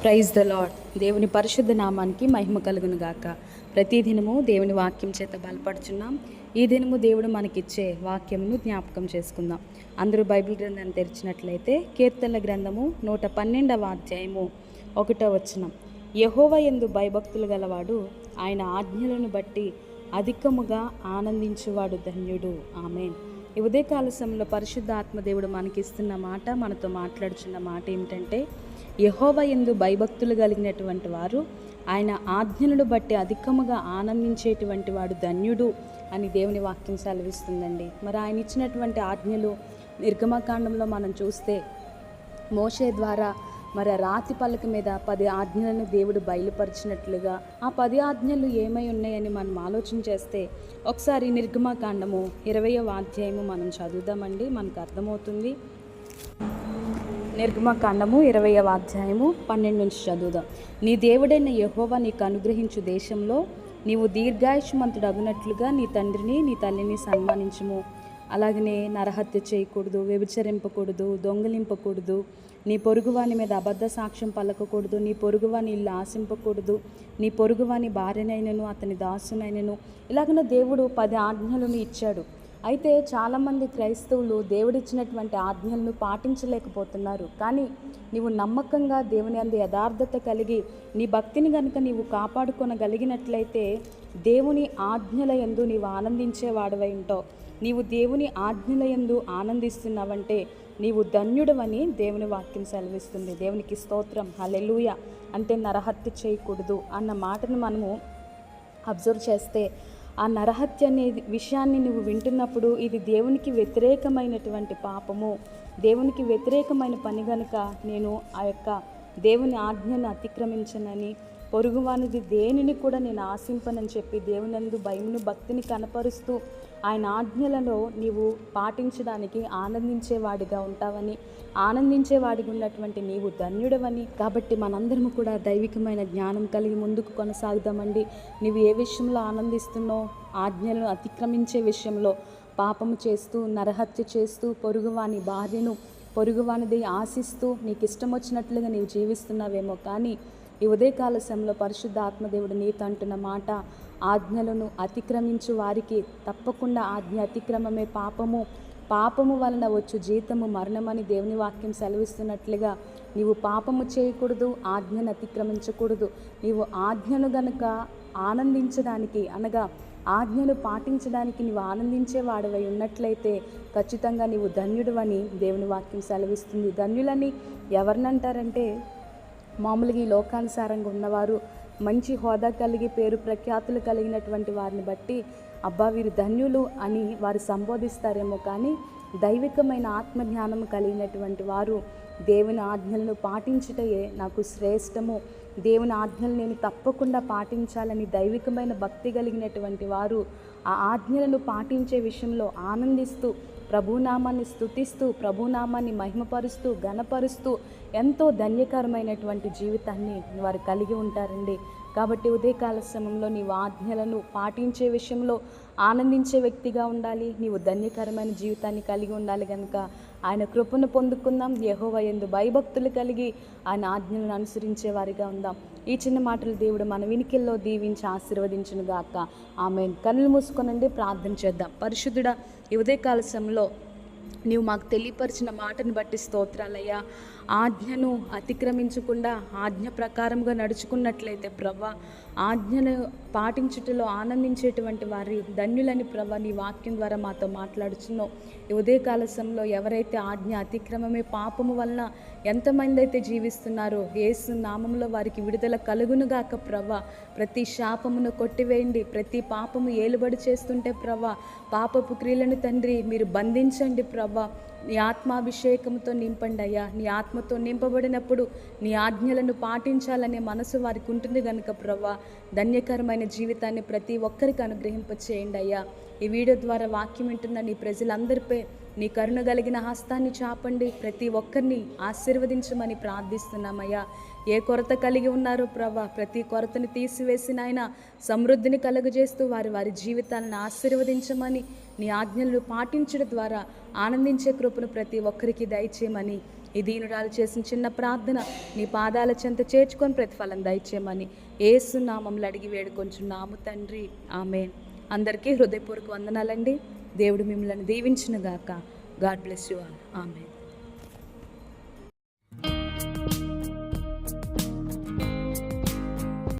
Praise the lord దేవుని పరిశుద్ధ నామానికి మహిమ కలుగును గాక. ప్రతి దినము దేవుని వాక్యం చేత బలపడుచున్నాం. ఈ దినము దేవుడు మనకిచ్చే వాక్యమును జ్ఞాపకం చేసుకుందాం. అందరూ బైబిల్ గ్రంథాన్ని తెరిచినట్లయితే కీర్తనల గ్రంథము నూట పన్నెండవ అధ్యాయము ఒకటో వచనం. యహోవ ఎందు భయభక్తులు గలవాడు ఆయన ఆజ్ఞలను బట్టి అధికముగా ఆనందించువాడు ధన్యుడు. ఆమెన్. ఈ ఉదయకాల సమయంలో పరిశుద్ధ ఆత్మదేవుడు మనకిస్తున్న మాట మనతో మాట్లాడుచున్న మాట ఏమిటంటే యహోవ ఎందు భయభక్తులు కలిగినటువంటి వారు ఆయన ఆజ్ఞలను బట్టి అధికముగా ఆనందించేటువంటి వాడు ధన్యుడు అని దేవుని వాక్యం సెలవిస్తుందండి. మరి ఆయన ఇచ్చినటువంటి ఆజ్ఞలు నిర్గమకాండంలో మనం చూస్తే మోషే ద్వారా మరి రాతి పలక మీద పది ఆజ్ఞలను దేవుడు బయలుపరిచినట్లుగా ఆ పది ఆజ్ఞలు ఏమై ఉన్నాయని మనం ఆలోచన చేస్తే ఒకసారి నిర్గమకాండము ఇరవయవ అధ్యాయము మనం చదువుదామండి మనకు అర్థమవుతుంది. నిర్గమకాండము ఇరవయవ అధ్యాయము పన్నెండు నుంచి చదువుదాం. నీ దేవుడైన యహోవా నీకు అనుగ్రహించు దేశంలో నీవు దీర్ఘాయుష్మంతుడు అగునట్లుగా నీ తండ్రిని నీ తల్లిని సన్మానించము. అలాగనే నరహత్య చేయకూడదు వ్యభిచరింపకూడదు దొంగలింపకూడదు నీ పొరుగువాని మీద అబద్ధ సాక్ష్యం పలకకూడదు నీ పొరుగువాని ఇల్లు ఆశింపకూడదు నీ పొరుగువాని భార్యనైనను అతని దాసునైనను. ఇలాగనే దేవుడు పది ఆజ్ఞలను ఇచ్చాడు. అయితే చాలామంది క్రైస్తవులు దేవుడిచ్చినటువంటి ఆజ్ఞలను పాటించలేకపోతున్నారు. కానీ నీవు నమ్మకంగా దేవుని అందు యథార్థత కలిగి నీ భక్తిని కనుక నీవు కాపాడుకొనగలిగినట్లయితే దేవుని ఆజ్ఞల ఎందు నీవు ఆనందించేవాడవై ఉంటావు. నీవు దేవుని ఆజ్ఞల ఎందు ఆనందిస్తున్నావంటే నీవు ధన్యుడవని దేవుని వాక్యం సెలవిస్తుంది. దేవునికి స్తోత్రం. హలెలుయ అంటే నరహత్య చేయకూడదు అన్న మాటను మనము అబ్జర్వ్ చేస్తే ఆ నరహత్య అనే విషయాన్ని నువ్వు వింటున్నప్పుడు ఇది దేవునికి వ్యతిరేకమైనటువంటి పాపము. దేవునికి వ్యతిరేకమైన పని గనుక నేను ఆ యొక్క దేవుని ఆజ్ఞను అతిక్రమించనని పొరుగువానిది దేనిని కూడా నేను ఆశింపనని చెప్పి దేవునందు భయమును భక్తిని కనపరుస్తూ ఆయన ఆజ్ఞలలో నీవు పాటించడానికి ఆనందించేవాడిగా ఉంటావని ఆనందించేవాడిగా ఉన్నటువంటి నీవు ధన్యుడవని. కాబట్టి మనందరము కూడా దైవికమైన జ్ఞానం కలిగి ముందుకు కొనసాగుదామండి. నీవు ఏ విషయంలో ఆనందిస్తున్నావు? ఆజ్ఞలను అతిక్రమించే విషయంలో పాపము చేస్తూ నరహత్య చేస్తూ పొరుగువాని భార్యను పొరుగువానిది ఆశిస్తూ నీకు ఇష్టం వచ్చినట్లుగా నీవు జీవిస్తున్నావేమో కానీ ఈ ఉదయకాల సమయంలో పరిశుద్ధ ఆత్మదేవుడు నీతో అంటున్న మాట ఆజ్ఞలను అతిక్రమించు వారికి తప్పకుండా ఆజ్ఞ అతిక్రమమే పాపము. పాపము వలన వచ్చు జీతము మరణమని దేవుని వాక్యం సెలవిస్తున్నట్లుగా నీవు పాపము చేయకూడదు ఆజ్ఞను అతిక్రమించకూడదు. నీవు ఆజ్ఞను గనుక ఆనందించడానికి అనగా ఆజ్ఞను పాటించడానికి నీవు ఆనందించే వాడవై ఉన్నట్లయితే ఖచ్చితంగా నీవు ధన్యుడు అని దేవుని వాక్యం సెలవిస్తుంది. ధన్యులని ఎవరినంటారంటే మామూలుగా ఈ లోకానుసారంగా ఉన్నవారు మంచి హోదా కలిగి పేరు ప్రఖ్యాతులు కలిగినటువంటి వారిని బట్టి అబ్బా వీరు ధన్యులు అని వారు సంబోధిస్తారేమో కానీ దైవికమైన ఆత్మజ్ఞానం కలిగినటువంటి వారు దేవుని ఆజ్ఞలను పాటించుటయే నాకు శ్రేష్టము. దేవుని ఆజ్ఞలు నేను తప్పకుండా పాటించాలని దైవికమైన భక్తి కలిగినటువంటి వారు ఆ ఆజ్ఞలను పాటించే విషయంలో ఆనందిస్తూ ప్రభునామాన్ని స్థుతిస్తూ ప్రభునామాన్ని మహిమపరుస్తూ ఘనపరుస్తూ ఎంతో ధన్యకరమైనటువంటి జీవితాన్ని వారు కలిగి ఉంటారండి. కాబట్టి ఉదయకాల సమయంలో నీవు ఆజ్ఞలను పాటించే విషయంలో ఆనందించే వ్యక్తిగా ఉండాలి. నీవు ధన్యకరమైన జీవితాన్ని కలిగి ఉండాలి కనుక ఆయన కృపను పొందుకుందాం. యహోవ ఎందు భయభక్తులు కలిగి ఆయన ఆజ్ఞలను అనుసరించే వారిగా ఉందాం. ఈ చిన్న మాటలు దేవుడు మన వినికిల్లో దీవించి ఆశీర్వదించును గాక. ఆమె కళ్ళు మూసుకొనండి ప్రార్థన చేద్దాం. పరిశుద్ధుడ ఈ ఉదయకాల సమయంలో నీవు మాకు తెలియపరిచిన మాటను బట్టి స్తోత్రాలయ్యా. ఆజ్ఞను అతిక్రమించకుండా ఆజ్ఞ ప్రకారంగా నడుచుకున్నట్లయితే ప్రవ్వ ఆజ్ఞను పాటించుటలో ఆనందించేటువంటి వారి ధన్యులని ప్రవ్వ నీ వాక్యం ద్వారా మాతో మాట్లాడుచున్నావు. ఉదయ ఉదయకాల సమయంలో ఎవరైతే ఆజ్ఞ అతిక్రమమే పాపము వలన ఎంతమంది అయితే జీవిస్తున్నారో ఏసు నామంలో వారికి విడుదల కలుగునుగాక ప్రవ్వ ప్రతి శాపమును కొట్టివేయండి ప్రతి పాపము ఏలుబడి చేస్తుంటే ప్రవ్వ పాపపు క్రియలను తండ్రి మీరు బంధించండి ప్రవ్వ నీ ఆత్మాభిషేకంతో నింపండి అయ్యా. నీ ఆత్మతో నింపబడినప్పుడు నీ ఆజ్ఞలను పాటించాలనే మనసు వారికి ఉంటుంది కనుక ప్రవ్వా. ధన్యకరమైన జీవితాన్ని ప్రతి ఒక్కరికి అనుగ్రహింపచేయండి అయ్యా. ఈ వీడియో ద్వారా వాక్యం వింటున్న నీ ప్రజలందరిపై నీ కరుణ కలిగిన హస్తాన్ని చాపండి. ప్రతి ఒక్కరిని ఆశీర్వదించమని ప్రార్థిస్తున్నామయ్యా ఏ కొరత కలిగి ఉన్నారో ప్రభా ప్రతి కొరతను తీసివేసిన ఆయన సమృద్ధిని కలుగజేస్తూ వారి వారి జీవితాలను ఆశీర్వదించమని నీ ఆజ్ఞలను పాటించడం ద్వారా ఆనందించే కృపను ప్రతి ఒక్కరికి దయచేయమని. ఈ దీనురాలు చేసిన చిన్న ప్రార్థన నీ పాదాల చెంత చేర్చుకొని ప్రతిఫలం దయచేయమని. ఏసునామంలో అడిగి వేడుకొంచున్నాము తండ్రి. ఆమె అందరికీ హృదయపూర్వక వందనాలండి. దేవుడు మిమ్మల్ని దీవించిన గాక గాడ్ బ్లెస్ యు ఆల్. ఆమె